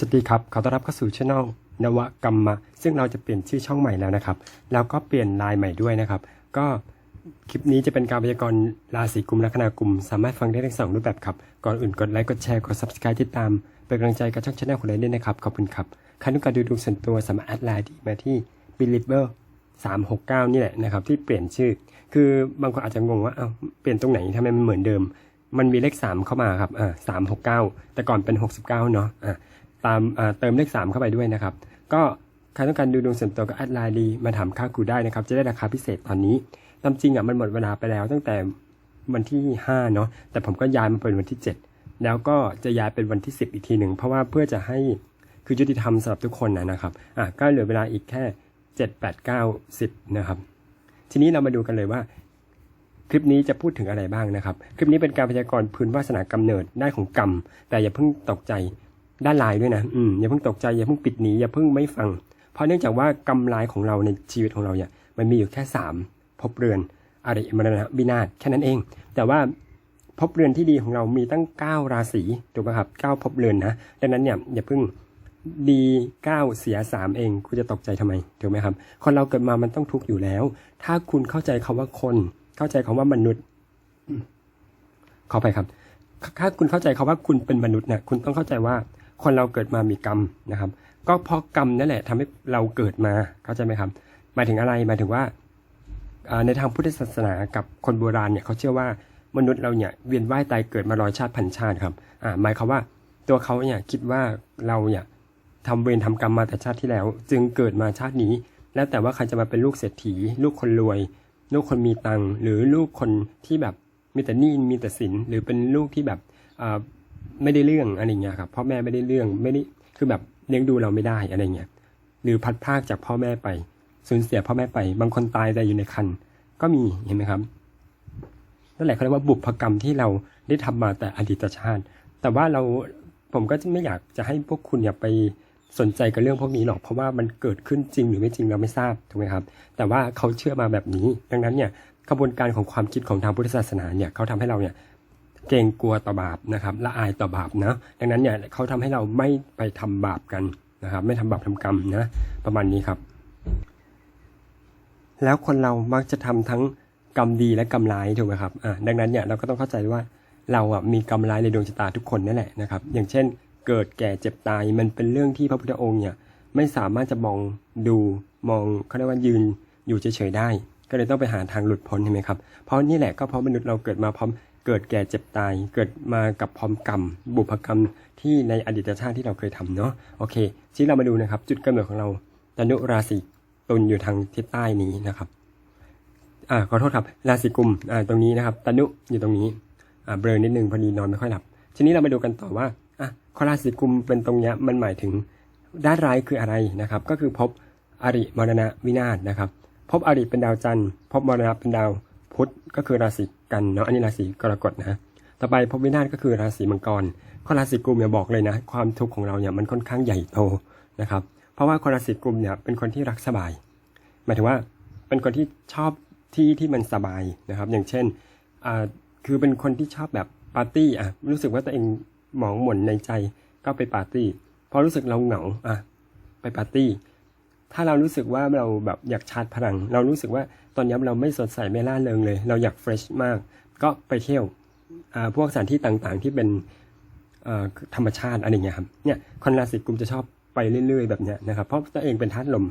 สวัสดีครับ ขอต้อนรับเข้าสู่ช่องนวกรรมะ ซึ่งเราจะเปลี่ยนชื่อช่องใหม่แล้วนะครับ แล้วก็เปลี่ยนลายใหม่ด้วยนะครับ ก็คลิปนี้จะเป็นการพยากรณ์ราศีกุมลัคนากุม สามารถฟังได้ทั้งสองรูปแบบครับ ก่อนอื่นกดไลค์ กดแชร์ กด subscribe ติดตาม เป็นกำลังใจกับช่องชาแนลของเราด้วยนะครับ ขอบคุณครับใครต้องการดูดวงส่วนตัวสามารถแอดไลน์ดีมาที่ believer 369 นี่แหละนะครับที่เปลี่ยนชื่อ คือบางคนอาจจะงงว่า เอ้า เปลี่ยนตรงไหนทำไมมันเหมือนเดิม มันมีเลข 3 เข้ามาครับ อ่าสามหกเก้าแต่ก่อนเป็น 69 เนาะ อ่า ตามเติมเลข 3 เข้าไปด้วยนะครับ ก็ใครต้องการดูดวงส่วนตัวก็แอดไลน์ดีมาถามค่ากูได้นะครับ จะได้ราคาพิเศษตอนนี้ตามจริงอะมันหมดเวลาไปแล้วตั้งแต่วันที่ 5 เนาะแต่ผมก็ย้ายมาเป็นวันที่ 7 แล้วก็จะย้ายเป็นวันที่ 10 อีกทีหนึ่ง เพราะว่าเพื่อจะให้คือยุติธรรมสำหรับทุกคนนะนะครับอะก็เหลือเวลาอีกแค่ 7 8 9 10 นะครับ ทีนี้เรามาดูกันเลยว่า คลิปนี้จะพูดถึงอะไรบ้างนะครับ คลิปนี้เป็นการพยากรณ์พื้นวาสนากำเนิดได้ของกรรม แต่อย่าเพิ่งตกใจ ด้านลายด้วยนะอืมอย่าเพิ่งตกใจอย่าเพิ่งปิดหนีอย่าเพิ่งไม่ฟัง เพราะเนื่องจากว่ากรรมลายของเราในชีวิตของเราเนี่ยมันมีอยู่แค่สามภพเรือนอริมรณะวินาศแค่นั้นเอง แต่ว่าภพเรือนที่ดีของเรามีตั้ง 9 ราศีถูกไหมครับ9ภพเรือนนะดังนั้นเนี่ยอย่าเพิ่งดี9เสีย3เองคุณจะตกใจทำไมถูกไหมครับ คนเราเกิดมามันต้องทุกข์อยู่แล้ว ถ้าคุณเข้าใจคาว่าคน เข้าใจคาว่ามนุษย์ขอไปครับ ถ้าคุณเข้าใจคาว่าคุณเป็นมนุษย์เนี่ยคุณต้องเข้าใจว่า คนเราเกิดมามีกรรมนะครับ ก็เพราะกรรมนั่นแหละทำให้เราเกิดมาเข้าใจไหมครับหมายถึงอะไรหมายถึงว่าในทางพุทธศาสนากับคนโบราณเนี่ยเขาเชื่อว่ามนุษย์เราเนี่ยเวียนว่ายตายเกิดมาร้อยชาติพันชาติครับอ่าหมายความว่าตัวเขาเนี่ยคิดว่าเราเนี่ยทำเวรทำกรรมมาแต่ชาติที่แล้ว จึงเกิดมาชาตินี้ แล้วแต่ว่าใครจะมาเป็นลูกเศรษฐี ลูกคนรวย ลูกคนมีตังค์หรือลูกคนที่แบบมีแต่หนี้มีแต่สินหรือเป็นลูกที่แบบ ไม่ได้เรื่องอะไรเงี้ยครับพ่อแม่ไม่ได้เรื่องไม่ได้คือแบบเลี้ยงดูเราไม่ได้อะไรเงี้ยหรือพัดพากจากพ่อแม่ไปสูญเสียพ่อแม่ไปบางคนตายแต่อยู่ในคันก็มีเห็นไหมครับนั่นแหละเขาเรียกว่าบุพกรรมที่เราได้ทำมาแต่อดีตชาติ แต่ว่าเราผมก็ไม่อยากจะให้พวกคุณอย่าไปสนใจกับเรื่องพวกนี้หรอก เพราะว่ามันเกิดขึ้นจริงหรือไม่จริงเราไม่ทราบถูกไหมครับ แต่ว่าเขาเชื่อมาแบบนี้ ดังนั้นเนี่ยกระบวนการของความคิดของทางพุทธศาสนาเนี่ยเขาทำให้เราเนี่ย เกรงกลัวต่อบาปนะครับละอายต่อบาปนะดังนั้นเนี่ยเขาทำให้เราไม่ไปทำบาปกันนะครับ ไม่ทำบาปทำกรรมนะ ประมาณนี้ครับ แล้วคนเรามักจะทำทั้งกรรมดีและกรรมร้ายถูกไหมครับอ่าดังนั้นเนี่ยเราก็ต้องเข้าใจว่าเราอะมีกรรมร้ายในดวงชะตาทุกคนนั่นแหละนะครับ อย่างเช่น เกิดแก่เจ็บตายมันเป็นเรื่องที่พระพุทธองค์เนี่ยไม่สามารถจะมองดูมองเขาเรียกว่ายืนอยู่เฉยๆได้ ก็เลยต้องไปหาทางหลุดพ้นใช่ไหมครับ เพราะนี่แหละก็เพราะมนุษย์เราเกิดมาพร้อม เกิดแก่เจ็บตาย เกิดมากับพร้อมกรรม บุพกรรมที่ในอดีตชาติที่เราเคยทำเนาะโอเค ที่เรามาดูนะครับ จุดกำเนิดของเราตนุราศีตุลอยู่ทางทิศใต้นี้นะครับอ่าขอโทษครับราศีกุมอ่าตรงนี้นะครับตนุอยู่ตรงนี้อ่าเบลอนิดนึงพอดีนอนไม่ค่อยหลับ ทีนี้เรามาดูกันต่อว่าอะขอราศีกุมเป็นตรงเนี้ยมันหมายถึงด้านร้ายคืออะไรนะครับ ก็คือพบอริมรณะวินาศนะครับ พบอริเป็นดาวจันทร์ พบมรณะเป็นดาว พุธก็คือราศีกันเนาะอันนี้ราศีกรกฎนะต่อไปพบวินาศก็คือราศีมังกรข้อราศีกุมเนี่ยบอกเลยนะ ความทุกข์ของเราเนี่ยมันค่อนข้างใหญ่โตนะครับ เพราะว่าคนราศีกุมเนี่ยเป็นคนที่รักสบาย หมายถึงว่าเป็นคนที่ชอบที่ที่มันสบายนะครับ อย่างเช่นอ่าคือเป็นคนที่ชอบแบบปาร์ตี้อะรู้สึกว่าตัวเองหมองหม่นในใจก็ไปปาร์ตี้พอรู้สึกเราเหงาอะไปปาร์ตี้ ถ้าเรารู้สึกว่าเราแบบอยากชาร์จพลัง เรารู้สึกว่าตอนนี้เราไม่สดใสไม่ล่าเริงเลย เราอยากเฟรชมาก ก็ไปเที่ยวพวกสถานที่ต่างๆที่เป็นธรรมชาติอะไรเงี้ยครับเนี่ยคนราศีกุมจะชอบไปเรื่อย ๆ แบบเนี้ยนะครับเพราะตัวเองเป็นธาตุลม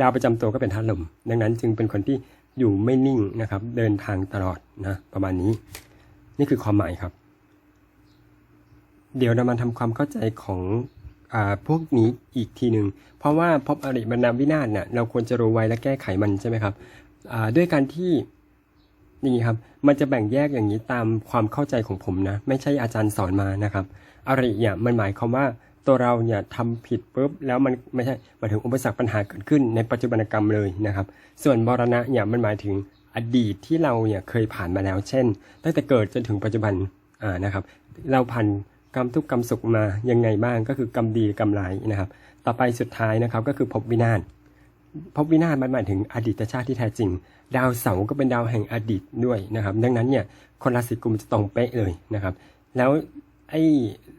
ดาวประจำตัวก็เป็นธาตุลม ดังนั้นจึงเป็นคนที่อยู่ไม่นิ่งนะครับ เดินทางตลอดนะประมาณนี้ นี่คือความหมายครับ เดี๋ยวเรามาทำความเข้าใจของ พวกนี้อีกทีหนึ่งเพราะว่าพบอริบรรณวินาศเนี่ยเราควรจะรู้ไว้และแก้ไขมันใช่ไหมครับด้วยการที่นี้ครับมันจะแบ่งแยกอย่างนี้ตามความเข้าใจของผมนะ ไม่ใช่อาจารย์สอนมานะครับอริเนี่ยมันหมายความว่าตัวเราเนี่ยทำผิดปุ๊บแล้วมันไม่ใช่หมายถึงอุปสรรคปัญหาเกิดขึ้นในปัจจุบันกรรมเลยนะครับ ส่วนมรณะเนี่ยมันหมายถึงอดีตที่เราเนี่ยเคยผ่านมาแล้ว เช่น ตั้งแต่เกิดจนถึงปัจจุบันอ่านะครับ เราผ่าน กรรมทุกกรรมสุขมายังไงบ้างก็คือกรรมดีกรรมร้ายนะครับ ต่อไปสุดท้ายนะครับก็คือภพวินาศภพวินาศมันหมายถึงอดีตชาติที่แท้จริง ดาวเสาร์ก็เป็นดาวแห่งอดีตด้วยนะครับ ดังนั้นเนี่ยคนราศีกุมจะตรงเป๊ะเลยนะครับ แล้วไอ้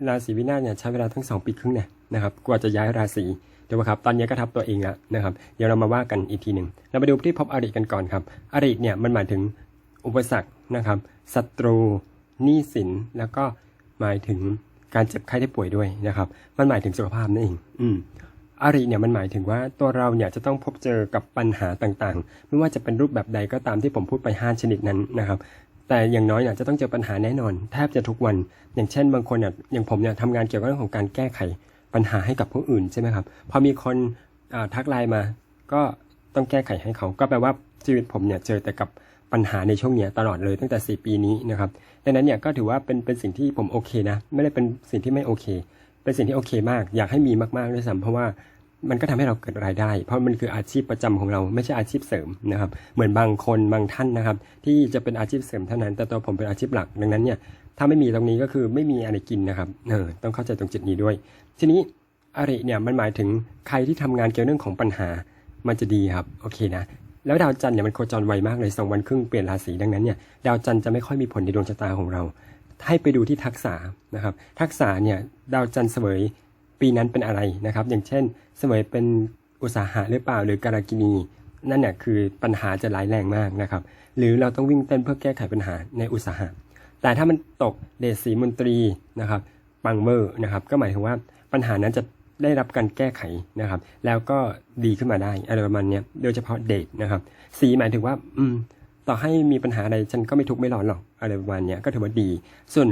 ราศีวินาศเนี่ยใช้เวลาทั้งสองปีครึ่งเนี่ยนะครับกว่าจะย้ายราศีถูกไหมครับ ตอนนี้ก็ทับตัวเองแล้วนะครับ เดี๋ยวเรามาว่ากันอีกทีหนึ่ง เราไปดูที่พบอริกันก่อนครับ อริเนี่ยมันหมายถึงอุปสรรคนะครับ ศัตรู หนี้สิน แล้วก็ หมายถึงการเจ็บไข้ได้ป่วยด้วยนะครับ มันหมายถึงสุขภาพนั่นเองอืมอาริเนี่ยมันหมายถึงว่าตัวเราเนี่ยจะต้องพบเจอกับปัญหาต่างๆ ไม่ว่าจะเป็นรูปแบบใดก็ตามที่ผมพูดไป 5 ชนิดนั้นนะครับ แต่อย่างน้อยเนี่ยจะต้องเจอปัญหาแน่นอน แทบจะทุกวัน อย่างเช่น บางคนเนี่ยอย่างผมเนี่ยทำงานเกี่ยวกับเรื่องของการแก้ไขปัญหาให้กับผู้อื่นใช่ไหมครับพอมีคนอ่าทักไลน์มา ก็ต้องแก้ไขให้เขา ก็แปลว่าชีวิตผมเนี่ยเจอแต่กับ ปัญหาในช่วงเนี้ยตลอดเลยตั้งแต่ 4 ปีนี้นะครับดังนั้นเนี่ยก็ถือว่าเป็นเป็นสิ่งที่ผมโอเคนะไม่ได้เป็นสิ่งที่ไม่โอเค เป็นสิ่งที่โอเคมาก อยากให้มีมากๆด้วยซ้ำเพราะว่ามันก็ทำให้เราเกิดรายได้ เพราะมันคืออาชีพประจำของเราไม่ใช่อาชีพเสริมนะครับ เหมือนบางคนบางท่านนะครับ ที่จะเป็นอาชีพเสริมเท่านั้น แต่ตัวผมเป็นอาชีพหลัก ดังนั้นเนี่ยถ้าไม่มีตรงนี้ก็คือไม่มีอะไรกินนะครับเออต้องเข้าใจตรงจุดนี้ด้วย ทีนี้อริเนี่ยมันหมายถึงใครที่ทำงานเกี่ยวเรื่องของปัญหามันจะดีครับโอเคนะ แล้วดาวจันทร์เนี่ยมันโคจรไวมากเลยสองวันครึ่งเปลี่ยนราศีดังนั้นเนี่ยดาวจันทร์จะไม่ค่อยมีผลในดวงชะตาของเรา ให้ไปดูที่ทักษะนะครับ ทักษะเนี่ยดาวจันทร์เสวยปีนั้นเป็นอะไรนะครับ อย่างเช่น เสวยเป็นอุตสาหะหรือเปล่าหรือการากินีนั่นเนี่ยคือปัญหาจะร้ายแรงมากนะครับ หรือเราต้องวิ่งเต้นเพื่อแก้ไขปัญหาในอุตสาหะ แต่ถ้ามันตกเดชสีมนตรีนะครับปังเวอร์นะครับ ก็หมายถึงว่าปัญหานั้นจะ ได้รับการแก้ไขนะครับ แล้วก็ดีขึ้นมาได้อะไรประมาณเนี้ยโดยเฉพาะเดทนะครับ สีหมายถึงว่า อืม ต่อให้มีปัญหาอะไรฉันก็ไม่ทุกข์ไม่ร้อนหรอกอะไรประมาณเนี้ยก็ถือว่าดี ส่วน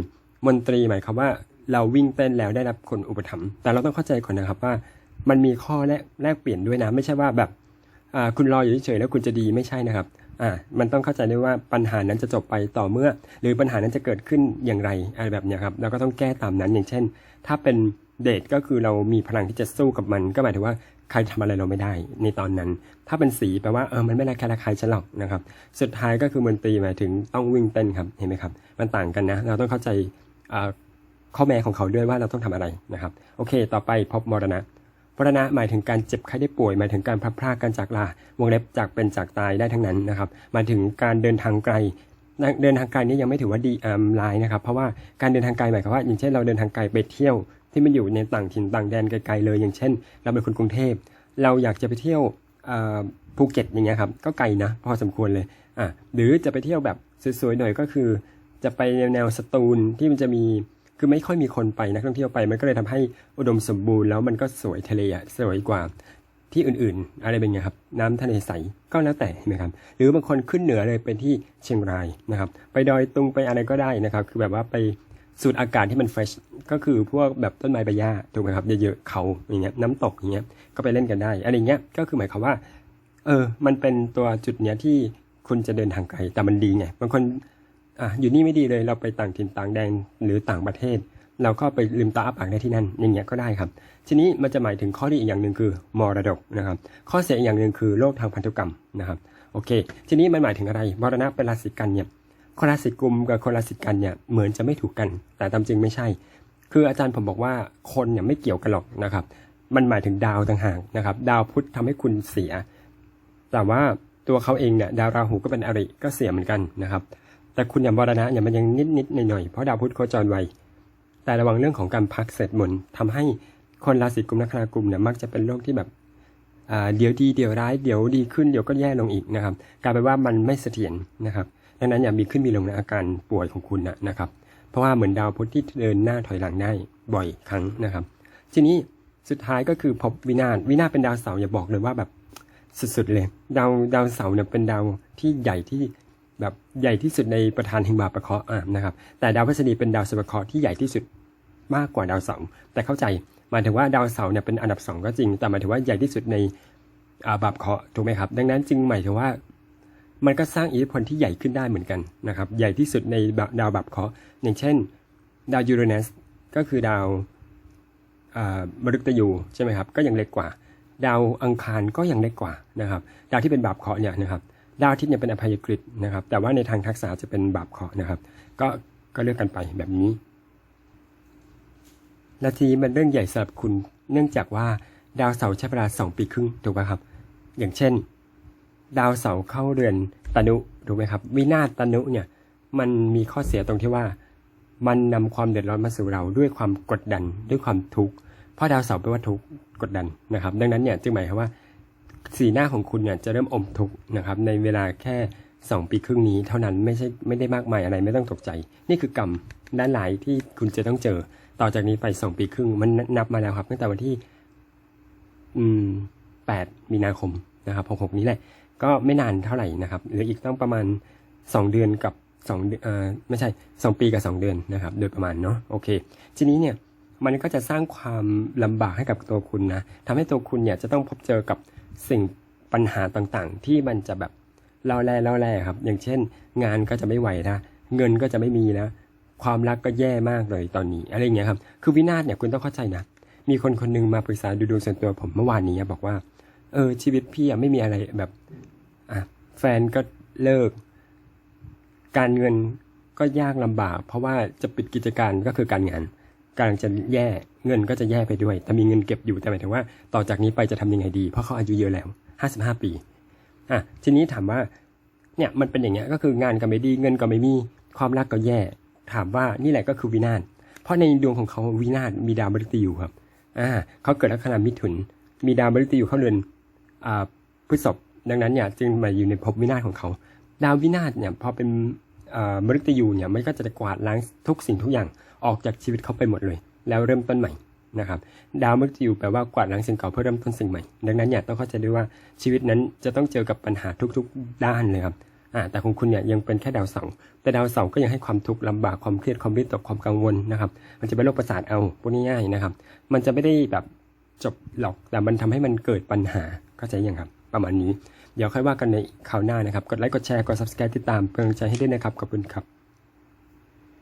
มนตรีหมายความว่าเราวิ่งเต้นแล้วได้รับคนอุปถัมภ์แต่เราต้องเข้าใจก่อนนะครับว่า มันมีข้อแลกแลกเปลี่ยนด้วยนะ ไม่ใช่ว่าแบบคุณรออยู่เฉยๆแล้วคุณจะดีไม่ใช่นะครับ อ่ามันต้องเข้าใจได้ว่าปัญหานั้นจะจบไปต่อเมื่อ หรือปัญหานั้นจะเกิดขึ้นอย่างไรอะไรแบบเนี้ยครับเราก็ต้องแก้ตามนั้นอย่างเช่น ถ้าเป็นเดทก็คือเรามีพลังที่จะสู้กับมัน ก็หมายถึงว่าใครทำอะไรเราไม่ได้ในตอนนั้น ถ้าเป็นสีแปลว่าเออมันไม่ระแคะระคายฉันหรอกนะครับ สุดท้ายก็คือมนตรีหมายถึงต้องวิ่งเต้นครับเห็นไหมครับ มันต่างกันนะ เราต้องเข้าใจข้อแม้ของเขาด้วยว่าเราต้องทำอะไรนะครับ โอเค ต่อไปพบมรณะ มรณะหมายถึงการเจ็บไข้ได้ป่วย หมายถึงการพลัดพรากกันจากลาวงเล็บจากเป็นจากตายได้ทั้งนั้นนะครับหมายถึงการเดินทางไกลเดินทางไกลนี่ยังไม่ถือว่าดีอ่าร้ายนะครับ เพราะว่าการเดินทางไกลหมายความว่า อย่างเช่นเราเดินทางไกลไปเที่ยวที่มันอยู่ในต่างถิ่นต่างแดนไกลๆเลย อย่างเช่น เราเป็นคนกรุงเทพ เราอยากจะไปเที่ยวภูเก็ตอย่างเงี้ยครับก็ไกลนะพอสมควรเลยอะหรือจะไปเที่ยวแบบสวยๆหน่อยก็คือ จะไปแนวสตูลที่มันจะมี คือไม่ค่อยมีคนไปนักท่องเที่ยวไป มันก็เลยทำให้อุดมสมบูรณ์แล้วมันก็สวยทะเลอะสวยกว่าที่อื่นๆ อะไรเป็นไงครับ น้ำทะเลใสก็แล้วแต่เห็นไหมครับ หรือบางคนขึ้นเหนือเลยเป็นที่เชียงรายนะครับ ไปดอยตุงไปอะไรก็ได้นะครับ คือแบบว่าไปสูดอากาศที่มันเฟรชก็คือพวกแบบต้นไม้ใบหญ้าถูกไหมครับเยอะๆเขาอย่างเงี้ยน้ำตกอย่างเงี้ยก็ไปเล่นกันได้ อะไรเงี้ยก็คือหมายความว่า เออ มันเป็นตัวจุดเนี้ยที่คุณจะเดินทางไกลแต่มันดีไงบางคน อะอยู่นี่ไม่ดีเลยเราไปต่างถิ่นต่างแดนหรือต่างประเทศ เราก็ไปลืมตาอ้าปากได้ที่นั่นอย่างเงี้ยก็ได้ครับ ทีนี้มันจะหมายถึงข้อดีอีกอย่างหนึ่งคือมรดกนะครับ ข้อเสียอีกอย่างหนึ่งคือโรคทางพันธุกรรมนะครับโอเค ทีนี้มันหมายถึงอะไรมรณะเป็นราศีกันเนี่ยคนราศีกุมกับคนราศีกันเนี่ยเหมือนจะไม่ถูกกัน แต่ตามจริงไม่ใช่ คืออาจารย์ผมบอกว่าคนเนี่ยไม่เกี่ยวกันหรอกนะครับ มันหมายถึงดาวต่างหากนะครับ ดาวพุธทำให้คุณเสีย แต่ว่าตัวเขาเองเนี่ยดาวราหูก็เป็นอริก็เสียเหมือนกันนะครับ แต่คุณอย่างมรณะเนี่ยมันยังนิดนิดๆหน่อยๆเพราะดาวพุธโคจรไวแต่ระวังเรื่องของการพักเสร็จมนต์ทำให้คนราศีกุมลัคนากุมเนี่ยมักจะเป็นโรคที่แบบเดี๋ยวดีเดี๋ยวร้ายเดี๋ยวดีขึ้นเดี๋ยวก็แย่ลงอีกนะครับกลายเป็นว่ามันไม่เสถียรนะครับดังนั้นอย่ามีขึ้นมีลงในอาการป่วยของคุณนะนะครับ เพราะว่าเหมือนดาวพุธที่เดินหน้าถอยหลังได้บ่อยครั้งนะครับ ทีนี้สุดท้ายก็คือพบวินาศวินาศเป็นดาวเสาร์อย่าบอกเลยว่าแบบสุดๆเลย ดาวดาวเสาร์เนี่ยเป็นดาวที่ใหญ่ที่ แบบใหญ่ที่สุดในประธานห่งบาประเคราะห์อะนะครับ แต่ดาวพฤษฎีเป็นดาวสุภเคราะห์ที่ใหญ่ที่สุดมากกว่าดาวเสาร์แต่เข้าใจหมายถึงว่าดาวเสาร์เนี่ยเป็นอันดับสองก็จริง แต่หมายถึงว่าใหญ่ที่สุดในอ่าบาปเคราะห์ถูกไหมครับ ดังนั้นจึงหมายถึงว่า มันก็สร้างอิทธิพลที่ใหญ่ขึ้นได้เหมือนกันนะครับ ใหญ่ที่สุดในดาวบาปเคราะห์อย่างเช่น ดาวยูเรเนสก็คือดาวอ่ามฤตยูใช่ไหมครับ ก็ยังเล็กกว่า ดาวอังคารก็ยังเล็กกว่านะครับ ดาวที่เป็นบาปเคราะห์เนี่ยนะครับ ดาวอาทิตย์เนี่ยเป็นอภัยกฤตนะครับ แต่ว่าในทางทักษะจะเป็นบาปเคราะห์นะครับ ก็ก็เลือกกันไปแบบนี้และทีนี้มันเรื่องใหญ่สำหรับคุณ เนื่องจากว่าดาวเสาร์ใช้เวลาสองปีครึ่งถูกไหมครับ อย่างเช่น ดาวเสาร์เข้าเรือนตนุถูกไหมครับ วินาศตนุเนี่ยมันมีข้อเสียตรงที่ว่า มันนำความเดือดร้อนมาสู่เราด้วยความกดดันด้วยความทุกข์เพราะดาวเสาร์แปลว่าทุกข์กดดันนะครับ ดังนั้นเนี่ยจึงหมายความว่า สีหน้าของคุณเนี่ยจะเริ่มอมทุกข์นะครับ ในเวลาแค่ 2 ปีครึ่งนี้เท่านั้นไม่ใช่ไม่ได้มากมายอะไรไม่ต้องตกใจ นี่คือกรรมด้านหลายที่คุณจะต้องเจอ ต่อจากนี้ไป 2 ปีครึ่งมันนับมาแล้วครับ ตั้งแต่วันที่ อืม8มีนาคมนะครับ66นี้แหละ ก็ไม่นานเท่าไหร่นะครับเหลืออีกต้องประมาณ 2 เดือนกับ2เดือนเอ่อไม่ใช่ 2 ปีกับ 2 เดือนนะครับ โดยประมาณเนาะโอเค ทีนี้เนี่ยมันก็จะสร้างความลำบากให้กับตัวคุณนะทำให้ตัวคุณเนี่ยจะต้องพบเจอกับ สิ่งปัญหาต่างๆ ที่มันจะแบบเล่าแร่เล่าแร่ครับ อย่างเช่น งานก็จะไม่ไหวนะเงินก็จะไม่มีนะความรักก็แย่มากเลยตอนนี้อะไรอย่างเงี้ยครับ คือวินาศเนี่ยคุณต้องเข้าใจนะ มีคนคนหนึงมาปรึกษาดูดวงส่วนตัวผมเมื่อวานนี้บอกว่า เออ ชีวิตพี่อะไม่มีอะไรแบบ อะแฟนก็เลิก การเงินก็ยากลำบาก เพราะว่าจะปิดกิจการก็คือการงาน กำลังจะแย่เงินก็จะแย่ไปด้วย แต่มีเงินเก็บอยู่แต่หมายถึงว่า ต่อจากนี้ไปจะทำยังไงดี เพราะเขาอายุเยอะแล้วห้าสิบห้าปีอะทีนี้ถามว่าเนี่ยมันเป็นอย่างเงี้ยก็คืองานก็ไม่ดีเงินก็ไม่มีความรักก็แย่ ถามว่านี่แหละก็คือวินาศเพราะในดวงของเขาวินาศมีดาวมฤตยูครับอ่าเขาเกิดลัคนามิถุน มีดาวมฤตยูเข้าเรือนอ่าพฤษภดังนั้นเนี่ยจึงมาอยู่ในภพวินาศของเขา ดาววินาศเนี่ยพอเป็น มฤตยูเนี่ยมันก็จะกวาดล้างทุกสิ่งทุกอย่างออกจากชีวิตเขาไปหมดเลย แล้วเริ่มต้นใหม่นะครับดาวมฤตยูแปลว่ากวาดล้างสิ่งเก่าเพื่อเริ่มต้นสิ่งใหม่ ดังนั้นเนี่ยต้องเข้าใจด้วยว่าชีวิตนั้นจะต้องเจอกับปัญหาทุกๆ ด้านเลยครับอ่าแต่ของคุณเนี่ยยังเป็นแค่ดาวเสาร์แต่ดาวเสาร์ก็ยังให้ความทุกข์ลำบากความเครียดความวิตกความกังวลนะครับ มันจะเป็นโรคประสาทเอาพูดง่ายๆนะครับ มันจะไม่ได้แบบจบหรอกแต่มันทำให้มันเกิดปัญหาเข้าใจยังครับ ประมาณนี้ เดี๋ยวค่อยว่ากันในข่าวหน้านะครับ กดไลค์ กดแชร์ กด subscribe ติดตามเป็นกำลังใจให้ด้วยนะครับ ขอบคุณครับ